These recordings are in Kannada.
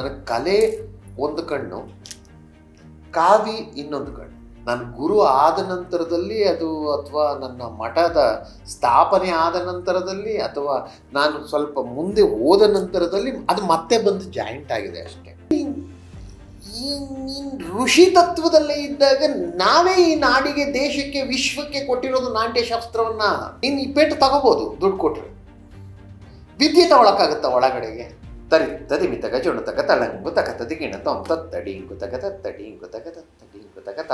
ನನ್ನ ಕಲೆ ಒಂದು ಕಣ್ಣು ಕಾವಿ ಇನ್ನೊಂದು ಕಣ್ಣು. ನಾನು ಗುರು ಆದ ನಂತರದಲ್ಲಿ ಅದು ಅಥವಾ ನನ್ನ ಮಠದ ಸ್ಥಾಪನೆ ಆದ ನಂತರದಲ್ಲಿ ಅಥವಾ ನಾನು ಸ್ವಲ್ಪ ಮುಂದೆ ಹೋದ ನಂತರದಲ್ಲಿ ಅದು ಮತ್ತೆ ಬಂದು ಜಾಯಿಂಟ್ ಆಗಿದೆ ಅಷ್ಟೇ. ಋಷಿ ತತ್ವದಲ್ಲೇ ಇದ್ದಾಗ ನಾವೇ ಈ ನಾಡಿಗೆ, ದೇಶಕ್ಕೆ, ವಿಶ್ವಕ್ಕೆ ಕೊಟ್ಟಿರೋದು ನಾಟ್ಯಶಾಸ್ತ್ರವನ್ನ. ನೀನು ಈ ಪೇಟು ತಗೋಬೋದು, ದುಡ್ಡು ಕೊಟ್ರಿ. ವಿದ್ಯೆ ತಗೊಳಕ್ಕಾಗತ್ತ ಒಳಗಡೆಗೆ? ತರಿ ತದಿ ಮಿತ ಗಜುಣ ತಗ ತಳಂಗು ತಗ ತದಿಗಿಣ ತೊಂ ತತ್ತಡಿ ಇಂಗು ತಗ ತತ್ತಡಿ ಇಂಗು ತಗ ತತ್ತಡಿ ಇಂಗು ತಗ ತ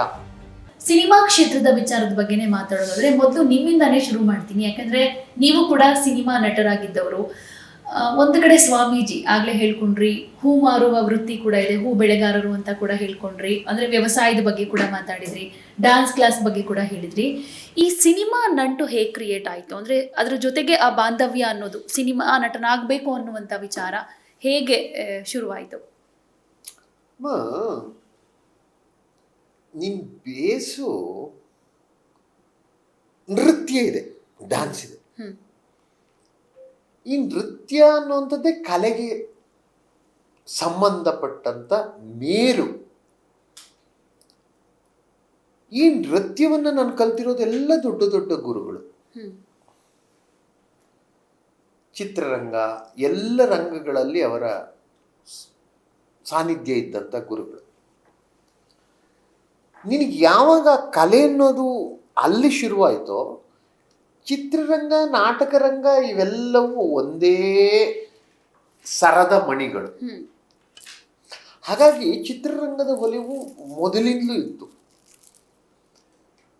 ಸಿನಿಮಾ ಕ್ಷೇತ್ರದ ವಿಚಾರದ ಬಗ್ಗೆನೇ ಮಾತಾಡೋದಾದ್ರೆ, ಮೊದಲು ನಿಮ್ಮಿಂದಾನೇ ಶುರು ಮಾಡ್ತೀನಿ. ಯಾಕಂದ್ರೆ, ನೀವು ಕೂಡ ಸಿನಿಮಾ ನಟರಾಗಿದ್ದವರು. ಒಂದು ಕಡೆ ಸ್ವಾಮೀಜಿ ಆಗ್ಲೇ ಹೇಳ್ಕೊಂಡ್ರಿ, ಹೂ ಮಾರುವ ವೃತ್ತಿ ಕೂಡ ಇದೆ, ಹೂ ಬೆಳೆಗಾರರು ಅಂತ ಕೂಡ ಹೇಳ್ಕೊಂಡ್ರಿ. ಅಂದ್ರೆ, ವ್ಯವಸಾಯದ ಬಗ್ಗೆ ಕೂಡ ಮಾತಾಡಿದ್ರಿ ಡ್ಯಾನ್ಸ್ ಕ್ಲಾಸ್ ಬಗ್ಗೆ ಕೂಡ ಹೇಳಿದ್ರಿ. ಈ ಸಿನಿಮಾ ನಂಟು ಹೇಗೆ ಕ್ರಿಯೇಟ್ ಆಯ್ತು? ಅಂದ್ರೆ, ಅದ್ರ ಜೊತೆಗೆ ಆ ಬಾಂಧವ್ಯ ಅನ್ನೋದು, ಸಿನಿಮಾ ನಟನಾಗಬೇಕು ಅನ್ನುವಂಥ ವಿಚಾರ ಹೇಗೆ ಶುರುವಾಯಿತು ಶುರುವಾಯ್ತು? ಮ ನಿನ್ ಬೇಸು ನೃತ್ಯ ಇದೆ ಡ್ಯಾನ್ಸ್ ಇದೆ. ಈ ನೃತ್ಯ ಅನ್ನುವಂಥದ್ದೇ ಕಲೆಗೆ ಸಂಬಂಧಪಟ್ಟಂತ ಮೇರು. ಈ ನೃತ್ಯವನ್ನು ನಾನು ಕಲ್ತಿರೋದೆಲ್ಲ ದೊಡ್ಡ ದೊಡ್ಡ ಗುರುಗಳು. ಚಿತ್ರರಂಗ ಎಲ್ಲ ರಂಗಗಳಲ್ಲಿ ಅವರ ಸಾನ್ನಿಧ್ಯ ಇದ್ದಂಥ ಗುರುಗಳು. ನಿನಗೆ ಯಾವಾಗ ಕಲೆ ಅನ್ನೋದು ಅಲ್ಲಿ ಶುರುವಾಯಿತೋ ಚಿತ್ರರಂಗ ನಾಟಕ ರಂಗ ಇವೆಲ್ಲವೂ ಒಂದೇ ಸರದ ಮಣಿಗಳು. ಹಾಗಾಗಿ ಚಿತ್ರರಂಗದ ಒಲಿವು ಮೊದಲಿಂದಲೂ ಇತ್ತು.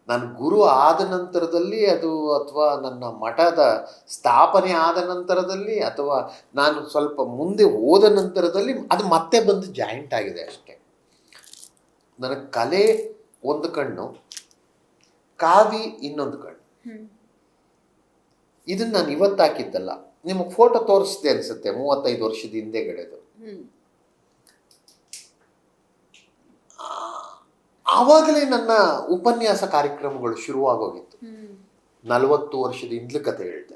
ನಾನು ಗುರು ಆದ ನಂತರದಲ್ಲಿ ಅದು ಅಥವಾ ನನ್ನ ಮಠದ ಸ್ಥಾಪನೆ ಆದ ನಂತರದಲ್ಲಿ ಅಥವಾ ನಾನು ಸ್ವಲ್ಪ ಮುಂದೆ ಹೋದ ನಂತರದಲ್ಲಿ ಅದು ಮತ್ತೆ ಬಂದು ಜಾಯಿಂಟ್ ಆಗಿದೆ ಅಷ್ಟೇ. ನನ್ನ ಕಲೆ ಒಂದು ಕಣ್ಣು ಕಾವಿ ಇನ್ನೊಂದು ಕಣ್ಣು. ಇದನ್ನ ನಾನು ಇವತ್ತು ಹಾಕಿದ್ದಲ್ಲ ನಿಮಗೆ ಫೋಟೋ ತೋರಿಸ್ದೆ ಅನ್ಸುತ್ತೆ ಮೂವತ್ತೈದು ವರ್ಷದ ಹಿಂದೆಗಡೆದು ಆವಾಗಲೇ ನನ್ನ ಉಪನ್ಯಾಸ ಕಾರ್ಯಕ್ರಮಗಳು ಶುರುವಾಗೋಗಿತ್ತು. ನಲವತ್ತು ವರ್ಷದ ವರ್ಷದಿಂದಲೂ ಕತೆ ಹೇಳ್ತೆ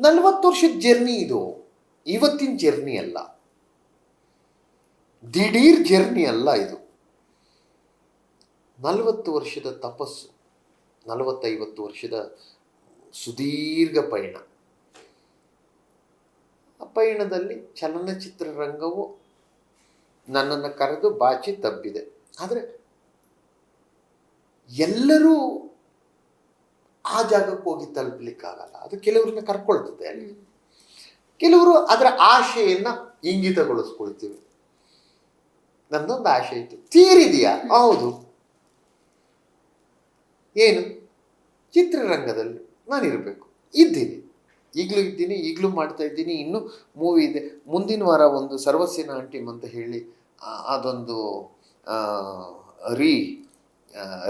ನಲವತ್ತು ವರ್ಷದ ಜರ್ನಿ ಇದು. ಇವತ್ತಿನ ಜರ್ನಿ ಅಲ್ಲ. ದಿಢೀರ್ ಜರ್ನಿ ಅಲ್ಲ ಇದು. ನಲವತ್ತು ವರ್ಷದ ತಪಸ್ಸು ನಲವತ್ತೈವತ್ತು ವರ್ಷದ ಸುದೀರ್ಘ ಪಯಣ. ಆ ಪಯಣದಲ್ಲಿ ಚಲನಚಿತ್ರ ರಂಗವು ನನ್ನನ್ನು ಕರೆದು ಬಾಚಿ ತಬ್ಬಿದೆ. ಆದರೆ ಎಲ್ಲರೂ ಆ ಜಾಗಕ್ಕೆ ಹೋಗಿ ತಲುಪಲಿಕ್ಕಾಗಲ್ಲ. ಅದು ಕೆಲವ್ರನ್ನ ಕರ್ಕೊಳ್ತದೆ. ಅಲ್ಲಿ ಕೆಲವರು ಅದರ ಆಶೆಯನ್ನು ಇಂಗಿತಗೊಳಿಸ್ಕೊಳ್ತೀವಿ. ನನ್ನೊಂದು ಆಶೆ ಇತ್ತು. ತೀರಿದೆಯಾ? ಹೌದು. ಏನು? ಚಿತ್ರರಂಗದಲ್ಲಿ ನಾನಿರಬೇಕು. ಇದ್ದೀನಿ. ಈಗಲೂ ಇದ್ದೀನಿ ಈಗಲೂ ಮಾಡ್ತಾ ಇದ್ದೀನಿ. ಇನ್ನೂ ಮೂವಿ ಇದೆ. ಮುಂದಿನ ವಾರ ಒಂದು ಸರ್ವಸೇನಾ ಅಂಟಿಮ್ ಅಂತ ಹೇಳಿ ಅದೊಂದು ರೀ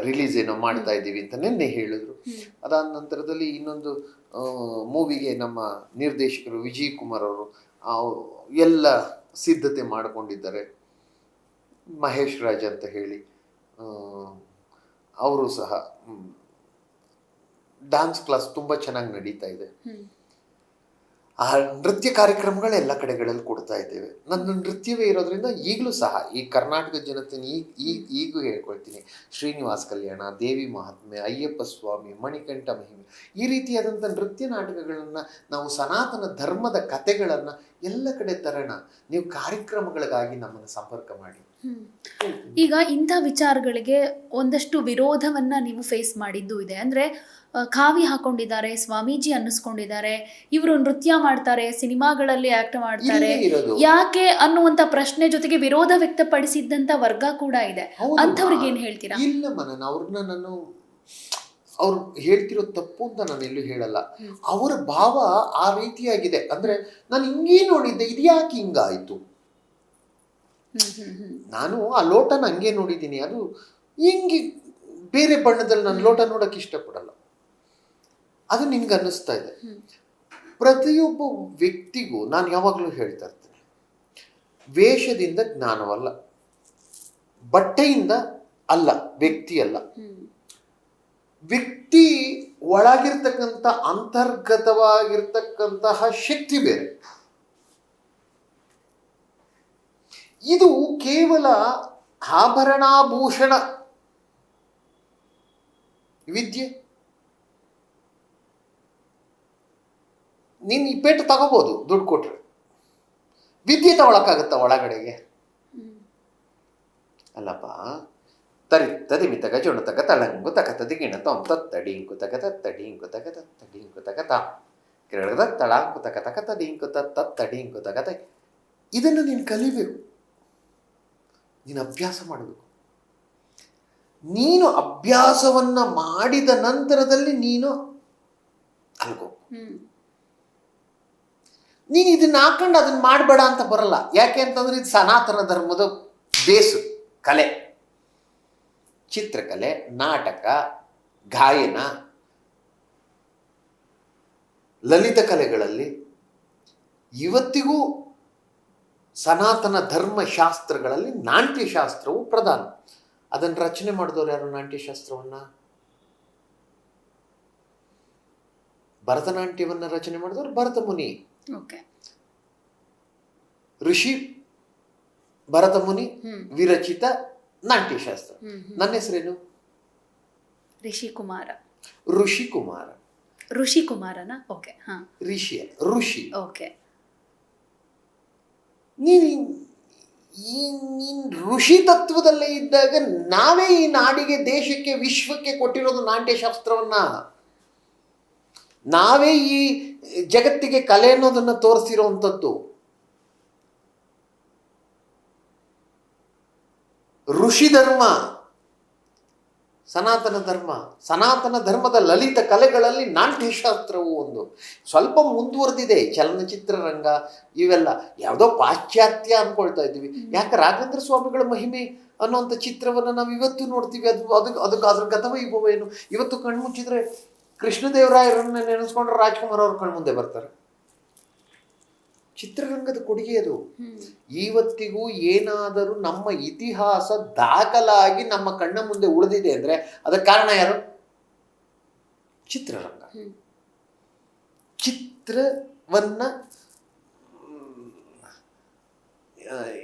ರಿಲೀಸ್ ಏನೋ ಮಾಡ್ತಾ ಇದ್ದೀವಿ ಅಂತ ನಿನ್ನೆ ಹೇಳಿದ್ರು. ಅದಾದ ನಂತರದಲ್ಲಿ ಇನ್ನೊಂದು ಮೂವಿಗೆ ನಮ್ಮ ನಿರ್ದೇಶಕರು ವಿಜಯ್ ಕುಮಾರ್ ಅವರು ಎಲ್ಲ ಸಿದ್ಧತೆ ಮಾಡಿಕೊಂಡಿದ್ದಾರೆ. ಮಹೇಶ್ ರಾಜ್ ಅಂತ ಹೇಳಿ. ಅವರು ಸಹ ಡ್ಯಾನ್ಸ್ ಕ್ಲಾಸ್ ತುಂಬ ಚೆನ್ನಾಗಿ ನಡೀತಾ ಇದೆ. ಆ ನೃತ್ಯ ಕಾರ್ಯಕ್ರಮಗಳು ಎಲ್ಲ ಕಡೆಗಳಲ್ಲಿ ಕೊಡ್ತಾ ಇದ್ದೇವೆ. ನನ್ನ ನೃತ್ಯವೇ ಇರೋದ್ರಿಂದ ಈಗಲೂ ಸಹ ಈ ಕರ್ನಾಟಕ ಜನತೆ ಈಗ ಈಗ ಈಗೂ ಹೇಳ್ಕೊಳ್ತೀನಿ. ಶ್ರೀನಿವಾಸ್ ಕಲ್ಯಾಣ, ದೇವಿ ಮಹಾತ್ಮೆ, ಅಯ್ಯಪ್ಪ ಸ್ವಾಮಿ, ಮಣಿಕಂಠ ಮಹಿಮೆ ಈ ರೀತಿಯಾದಂಥ ನೃತ್ಯ ನಾಟಕಗಳನ್ನು ನಾವು ಸನಾತನ ಧರ್ಮದ ಕಥೆಗಳನ್ನು ಎಲ್ಲ ಕಡೆ ತರೋಣ. ನೀವು ಕಾರ್ಯಕ್ರಮಗಳಿಗಾಗಿ ನಮ್ಮನ್ನು ಸಂಪರ್ಕ ಮಾಡಿ. ಈಗ ಇಂಥ ವಿಚಾರಗಳಿಗೆ ಒಂದಷ್ಟು ವಿರೋಧವನ್ನ ನೀವು ಫೇಸ್ ಮಾಡಿದ್ದು ಇದೆ. ಅಂದ್ರೆ ಕಾವಿ ಖಾವಿ ಹಾಕೊಂಡಿದ್ದಾರೆ ಸ್ವಾಮೀಜಿ ಅನ್ನಿಸ್ಕೊಂಡಿದ್ದಾರೆ ಇವರು ನೃತ್ಯ ಮಾಡ್ತಾರೆ ಸಿನಿಮಾಗಳಲ್ಲಿ ಆಕ್ಟ್ ಮಾಡ್ತಾರೆ. ಯಾಕೆ ಅನ್ನುವಂತ ಪ್ರಶ್ನೆ ಜೊತೆಗೆ ವಿರೋಧ ವ್ಯಕ್ತಪಡಿಸಿದ್ದಂತ ವರ್ಗ ಕೂಡ ಇದೆ. ಅಂತವ್ರಿಗೆ ಏನ್ ಹೇಳ್ತೀರಾ? ಇಲ್ಲ ನಾನು ಅವ್ರು ಹೇಳ್ತಿರೋ ತಪ್ಪು ಅಂತ ನಾನು ಎಲ್ಲೂ ಹೇಳಲ್ಲ. ಅವರ ಭಾವ ಆ ರೀತಿಯಾಗಿದೆ. ಅಂದ್ರೆ ನಾನು ಹಿಂಗೇ ನೋಡಿದ್ದೆ ಇದ್ಯಾಕೆ ಹಿಂಗಾಯ್ತು. ನಾನು ಆ ಲೋಟನ ಹಂಗೆ ನೋಡಿದ್ದೀನಿ. ಅದು ಹಿಂಗೆ ಬೇರೆ ಬಣ್ಣದಲ್ಲಿ ನಾನು ಲೋಟ ನೋಡಕ್ಕೆ ಇಷ್ಟಪಡಲ್ಲ. ಅದು ನಿನ್ಗೆ ಅನ್ನಿಸ್ತಾ ಇದೆ. ಪ್ರತಿಯೊಬ್ಬ ವ್ಯಕ್ತಿಗೂ ನಾನು ಯಾವಾಗಲೂ ಹೇಳ್ತಾ ಇರ್ತೇನೆ. ವೇಷದಿಂದ ಜ್ಞಾನವಲ್ಲ. ಬಟ್ಟೆಯಿಂದ ಅಲ್ಲ ವ್ಯಕ್ತಿ ಅಲ್ಲ. ವ್ಯಕ್ತಿ ಒಳಗಿರ್ತಕ್ಕಂಥ ಅಂತರ್ಗತವಾಗಿರ್ತಕ್ಕಂತಹ ಶಕ್ತಿ ಬೇರೆ. ಇದು ಕೇವಲ ಆಭರಣಾಭೂಷಣ ವಿದ್ಯೆ. ನೀನು ಈ ಪೇಟ್ ತಗೋಬೋದು ದುಡ್ಡು ಕೊಟ್ಟರೆ ವಿದ್ಯೆ ತಗೊಳಕ್ಕಾಗತ್ತ ಒಳಗಡೆಗೆ? ಅಲ್ಲಪ್ಪ ತರಿ ತದಿ ಮಿತಗ ಜೊಣ ತಗ ತಳಂಗು ತಕ ತದಿ ಗಿಣ ತೊಂ ತತ್ತಡಿಂಕು ತಗ ತತ್ತಡಿಂಕು ತಗ ತತ್ತಡಿಂಕು ತಗ ತ. ಕೆಳಗದ ತಳಂಕು ತಕ ತಕ ತದಿಂಕು ತತ್ತಡಿಂಕು ತಗ ತ. ಇದನ್ನು ನೀನು ಕಲಿಬೇಕು. ನೀನು ಅಭ್ಯಾಸ ಮಾಡಬೇಕು. ನೀನು ಅಭ್ಯಾಸವನ್ನ ಮಾಡಿದ ನಂತರದಲ್ಲಿ ನೀನು ಅಲ್ಗೋ. ನೀನು ಇದನ್ನ ಹಾಕೊಂಡು ಅದನ್ನ ಮಾಡಬೇಡ ಅಂತ ಬರಲ್ಲ. ಯಾಕೆ ಅಂತಂದ್ರೆ ಇದು ಸನಾತನ ಧರ್ಮದ ಬೇಸು ಕಲೆ. ಚಿತ್ರಕಲೆ ನಾಟಕ ಗಾಯನ ಲಲಿತ ಕಲೆಗಳಲ್ಲಿ ಇವತ್ತಿಗೂ ಸನಾತನ ಧರ್ಮಶಾಸ್ತ್ರಗಳಲ್ಲಿ ನಾಟ್ಯಶಾಸ್ತ್ರವು ಪ್ರಧಾನ. ಅದನ್ನು ರಚನೆ ಮಾಡಿದವರು ಯಾರು ನಾಟ್ಯಶಾಸ್ತ್ರವನ್ನು? ಭರತನಾಟ್ಯವನ್ನು ರಚನೆ ಮಾಡಿದವರು ಭರತ ಮುನಿ. ಋಷಿ ಭರತ ಮುನಿ ವಿರಚಿತ ನಾಟ್ಯಶಾಸ್ತ್ರ. ಹ್ಮ್. ನನ್ನ ಹೆಸರೇನು? ಋಷಿಕುಮಾರ ಋಷಿಕುಮಾರ. ಋಷಿ ಕುಮಾರ ಋಷಿ ಕುಮಾರನ ಓಕೆ ಹಾ. ಋಷಿ ಋಷಿ. ಓಕೆ. ನೀನು ಈ ನೀನ್ ಋಷಿ ತತ್ವದಲ್ಲೇ ಇದ್ದಾಗ ನಾವೇ ಈ ನಾಡಿಗೆ ದೇಶಕ್ಕೆ ವಿಶ್ವಕ್ಕೆ ಕೊಟ್ಟಿರೋದು ನಾಟ್ಯಶಾಸ್ತ್ರವನ್ನ? ನಾವೇ ಈ ಜಗತ್ತಿಗೆ ಕಲೆ ಅನ್ನೋದನ್ನ ತೋರಿಸಿರುವಂಥದ್ದು ಋಷಿ ಧರ್ಮ ಸನಾತನ ಧರ್ಮ ಸನಾತನ ಧರ್ಮದ ಲಲಿತ ಕಲೆಗಳಲ್ಲಿ ನಾಟ್ಯಶಾಸ್ತ್ರವು ಒಂದು. ಸ್ವಲ್ಪ ಮುಂದುವರೆದಿದೆ ಚಲನಚಿತ್ರರಂಗ ಇವೆಲ್ಲ. ಯಾವುದೋ ಪಾಶ್ಚಾತ್ಯ ಅಂದ್ಕೊಳ್ತಾ ಇದ್ದೀವಿ. ಯಾಕೆ ರಾಘವೇಂದ್ರ ಸ್ವಾಮಿಗಳ ಮಹಿಮೆ ಅನ್ನೋಂಥ ಚಿತ್ರವನ್ನು ನಾವು ಇವತ್ತು ನೋಡ್ತೀವಿ. ಅದು ಅದಕ್ಕೆ ಅದಕ್ಕೆ ಅದ್ರ ಗತವೈಭವ ಏನು? ಇವತ್ತು ಕಣ್ಮುಚ್ಚಿದ್ರೆ ಕೃಷ್ಣದೇವರಾಯರನ್ನ ನೆನೆಸ್ಕೊಂಡ್ರೆ ರಾಜ್ಕುಮಾರ್ ಅವ್ರ ಕಣ್ಮುಂದೆ ಬರ್ತಾರೆ. ಚಿತ್ರರಂಗದ ಕೊಡುಗೆ ಅದು. ಇವತ್ತಿಗೂ ಏನಾದರೂ ನಮ್ಮ ಇತಿಹಾಸ ದಾಖಲಾಗಿ ನಮ್ಮ ಕಣ್ಣ ಮುಂದೆ ಉಳಿದಿದೆ ಅಂದ್ರೆ ಅದಕ್ಕೆ ಕಾರಣ ಯಾರು? ಚಿತ್ರರಂಗ. ಚಿತ್ರವನ್ನ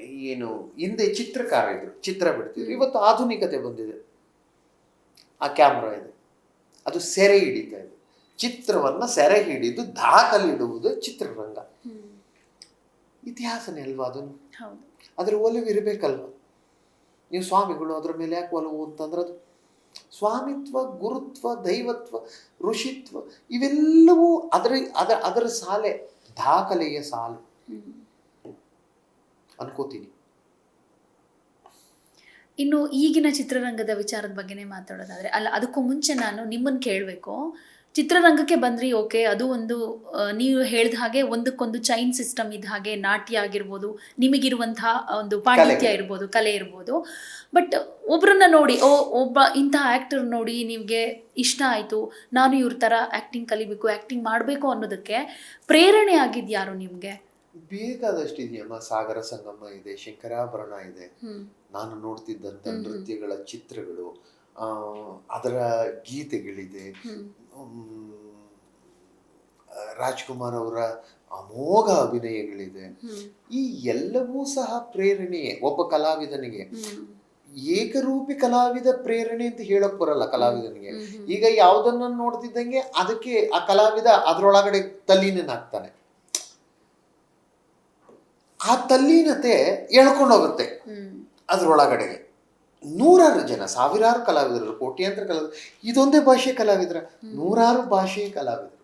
ಏನು ಹಿಂದೆ ಚಿತ್ರಕಾರ ಇದ್ರು ಚಿತ್ರ ಬಿಡ್ತಿದ್ರು. ಇವತ್ತು ಆಧುನಿಕತೆ ಬಂದಿದೆ. ಆ ಕ್ಯಾಮ್ರಾ ಇದೆ. ಅದು ಸೆರೆ ಹಿಡಿತಾ ಇದೆ. ಚಿತ್ರವನ್ನ ಸೆರೆ ಹಿಡಿದು ದಾಖಲಿಡುವುದು ಚಿತ್ರರಂಗ. ಇತಿಹಾಸನೇ ಅಲ್ವಾ ಅದನ್ನು? ಅದರ ಒಲವು ಇರಬೇಕಲ್ವ? ನೀವು ಸ್ವಾಮಿಗಳು ಅದರ ಮೇಲೆ ಯಾಕೆ ಒಲವು ಅಂತಂದ್ರೆ ಅದು ಸ್ವಾಮಿತ್ವ ಗುರುತ್ವ ದೈವತ್ವ ಋಷಿತ್ವ ಇವೆಲ್ಲವೂ ಅದರ ಅದರ ಅದರ ಸಾಲೆ ದಾಖಲೆಯ ಸಾಲು. ಅನ್ಕೋತೀನಿ. ಇನ್ನು ಈಗಿನ ಚಿತ್ರರಂಗದ ವಿಚಾರದ ಬಗ್ಗೆನೇ ಮಾತಾಡೋದಾದ್ರೆ ಅಲ್ಲ ಅದಕ್ಕೂ ಮುಂಚೆ ನಾನು ನಿಮ್ಮನ್ನು ಕೇಳಬೇಕು. ಚಿತ್ರರಂಗಕ್ಕೆ ಬಂದ್ರಿ ಓಕೆ. ಅದು ಒಂದು ನೀವು ಹೇಳಿದ ಹಾಗೆ ಒಂದಕ್ಕೊಂದು ಚೈನ್ ಸಿಸ್ಟಮ್ ಇದ್ದ ಹಾಗೆ ನಾಟ್ಯ ಆಗಿರ್ಬೋದು ನಿಮಗಿರುವಂತಹ ಒಂದು ಪಾಂಡಿತ್ಯ. ಇರ್ಬೋದು ಕಲೆ ಇರ್ಬೋದು. ಬಟ್ ಒಬ್ಬರನ್ನ ನೋಡಿ ಓ ಒಬ್ಬ ಇಂತಹ ಆ್ಯಕ್ಟರ್ ನೋಡಿ ನಿಮಗೆ ಇಷ್ಟ ಆಯಿತು ನಾನು ಇವ್ರ ಥರ ಆ್ಯಕ್ಟಿಂಗ್ ಕಲಿಬೇಕು ಆ್ಯಕ್ಟಿಂಗ್ ಮಾಡಬೇಕು ಅನ್ನೋದಕ್ಕೆ ಪ್ರೇರಣೆ ಆಗಿದ್ಯಾರು ನಿಮಗೆ? ಬೇಕಾದಷ್ಟು ಇದೆಯಮ್ಮ ಸಾಗರ ಸಂಗಮ ಇದೆ ಶಂಕರಾಭರಣ ಇದೆ. ನಾನು ನೋಡ್ತಿದ್ದಂಥ. ನೃತ್ಯಗಳ ಚಿತ್ರಗಳು ಅದರ ಗೀತೆಗಳಿದೆ. ರಾಜ್ಕುಮಾರ್ ಅವರ ಅಮೋಘ ಅಭಿನಯಗಳಿದೆ. ಈ ಎಲ್ಲವೂ ಸಹ ಪ್ರೇರಣೆಯೇ ಒಬ್ಬ ಕಲಾವಿದನಿಗೆ. ಏಕರೂಪಿ ಕಲಾವಿದ ಪ್ರೇರಣೆ ಅಂತ ಹೇಳಕ್ ಬರಲ್ಲ ಕಲಾವಿದನಿಗೆ. ಈಗ ಯಾವುದನ್ನ ನೋಡ್ತಿದ್ದಂಗೆ ಅದಕ್ಕೆ ಆ ಕಲಾವಿದ ಅದರೊಳಗಡೆ ತಲ್ಲೀನನಾಗ್ತಾನೆ ಆ ತಲ್ಲೀನತೆ ಎಳ್ಕೊಂಡೋಗುತ್ತೆ. ಹೋಗುತ್ತೆ ಅದರೊಳಗಡೆಗೆ. ನೂರಾರು ಜನ ಸಾವಿರಾರು ಕಲಾವಿದರು ಕೋಟ್ಯಂತರ ಕಲಾವಿದರು ಇದೊಂದೇ ಭಾಷೆ ಕಲಾವಿದರ ನೂರಾರು ಭಾಷೆಯ ಕಲಾವಿದರು.